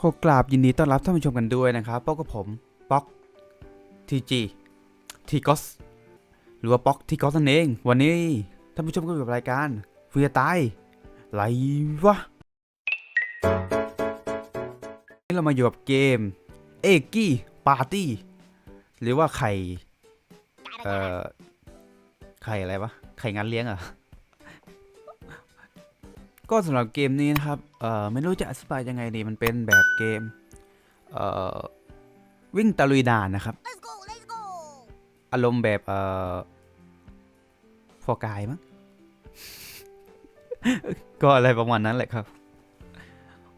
ขอกราบยินดีต้อนรับท่านผู้ชมกันด้วยนะครับพบกับผมป๊อกทีจีทีกอสหรือว่าป๊อกทีกอสนั่นเอง วันนี้ท่านผู้ชมก็อยู่กับรายการเฟียตายไรวะนี่เรามาอยู่กับเกมเอกกี้ปาร์ตี้หรือว่าไข่เอ่อไข่อะไรวะไข่งานเลี้ยงอะ ก็สำหรับเกมนี้นะครับ เอ่อไม่รู้จะอธิบายยังไงดี มันเป็นแบบเกม เอ่อวิ่งตะลุยด่านนะครับ Let's go, let's go. อารมณ์แบบเอ่อฟอร์กายมั้ง ก็อะไรประมาณนั้นแหละครับ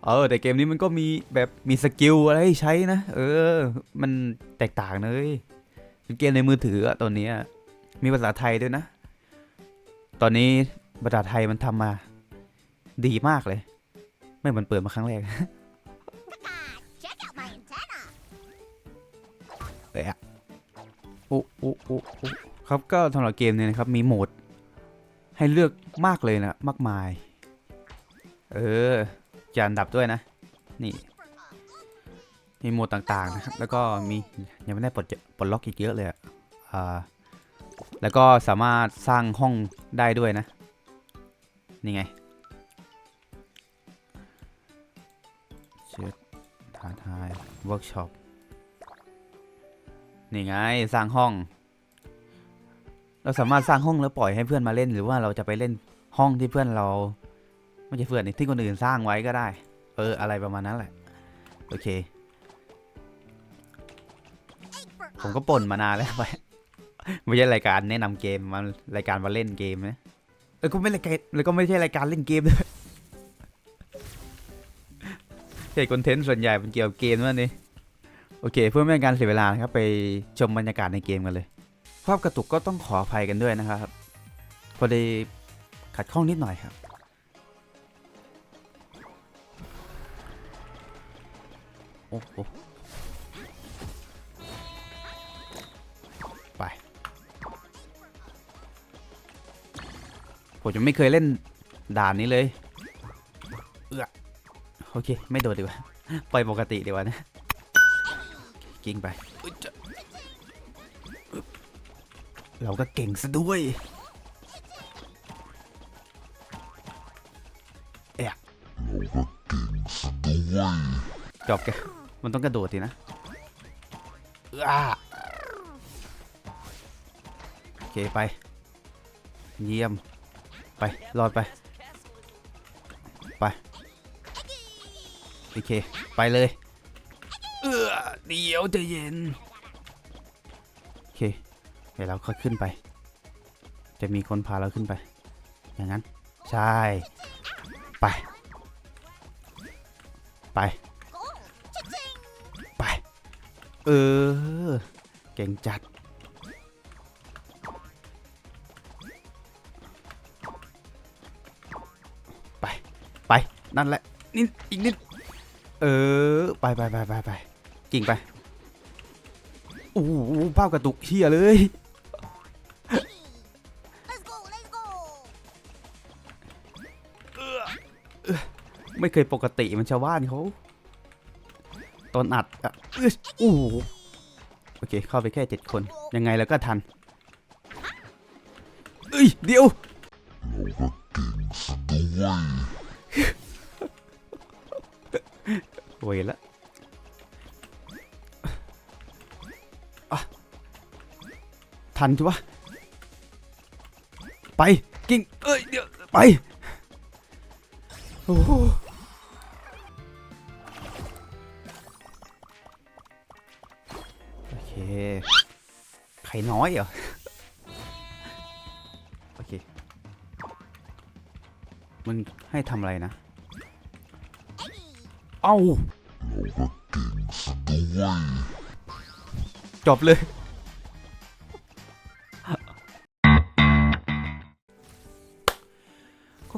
เออแต่เกมนี้มันก็มีแบบมีสกิลอะไรให้ใช้นะ เออ มันแตกต่างเลยเป็นเกมในมือถืออะตอนนี้อะมีภาษาไทยด้วยนะ ตอนนี้ภาษาไทยมันทำมา ดีมากเลย ไม่เหมือนเปิดมาครั้งแรกเอะโอ้โอ้โอ้โอ้ครับก็สำหรับเกมเนี่ยนะครับมีโหมด ให้เลือกมากเลยนะมากมาย เออจะอันดับด้วยนะ นี่ มีโหมดต่างๆนะครับแล้วก็มียังไม่ได้ปลดปลดล็อกอีกเยอะเลยอะอ่าแล้วก็สามารถสร้างห้องได้ด้วยนะ นี่ไง เชิดท้าทายเวิร์กช็อปนี่ไงสร้างห้อง เราสามารถสร้างห้องแล้วปล่อยให้เพื่อนมาเล่น หรือว่าเราจะไปเล่นห้องที่เพื่อนเราไม่ใช่เพื่อนที่คนอื่นสร้างไว้ก็ได้ เอออะไรประมาณนั้นแหละ โอเค ผมก็ป่นมานานแล้วไปไม่ใช่รายการแนะนำเกมมันรายการมาเล่นเกมนะแล้วก็ไม่รายการแล้วก็ไม่ใช่รายการเล่นเกมด้วย ใช่คอนเทนต์ส่วนใหญ่เป็นเกี่ยวกับเกมนั่นเองโอเค เพื่อไม่ให้การเสียเวลานะครับไปชมบรรยากาศในเกมกันเลย ภาพกระตุกก็ต้องขออภัยกันด้วยนะครับพอดีขัดข้องนิดหน่อยครับ โอ้โหไป ผมจะไม่เคยเล่นด่านนี้เลย โอเค ไม่โดดดีกว่า ปล่อยปกติดีกว่านะ กิ้งไปอุ๊ยจะอึ๊บเราก็เก่งซะด้วยจบแกมันต้องกระโดดทีนะอ้าโอเคไป เยี่ยม ไป รอดไป ไป โอเค ไปเลย เออเดี๋ยวใจะเย็น โอเค เดี๋ยวเราค่อยขึ้นไป จะมีคนพาเราขึ้นไป อย่างนั้น ใช่ ไป ไป Go. Cha-ching. ไป เออ เก่งจัดไป ไป นั่นแหละนิดอีกนิด เออ ไปไปไปไปไปกิ่งไปโอ้โหภาพกระตุกเฮียเลย ไม่เคยปกติมันชาวบ้านเขาตอนอัดอะอยโอ้โหโอเค เข้าไปแค่เจ็ดคน ยังไงแล้วก็ทัน เอ้ย เดี๋ยว ทันใช่ปะไป กิ่งเอ้ย เดี๋ยว ไป โอ้โหโอเค ไข่น้อยเหรอ โอเค มึงให้ทำอะไรนะ เอ้าจบเลย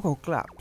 ขอกราบ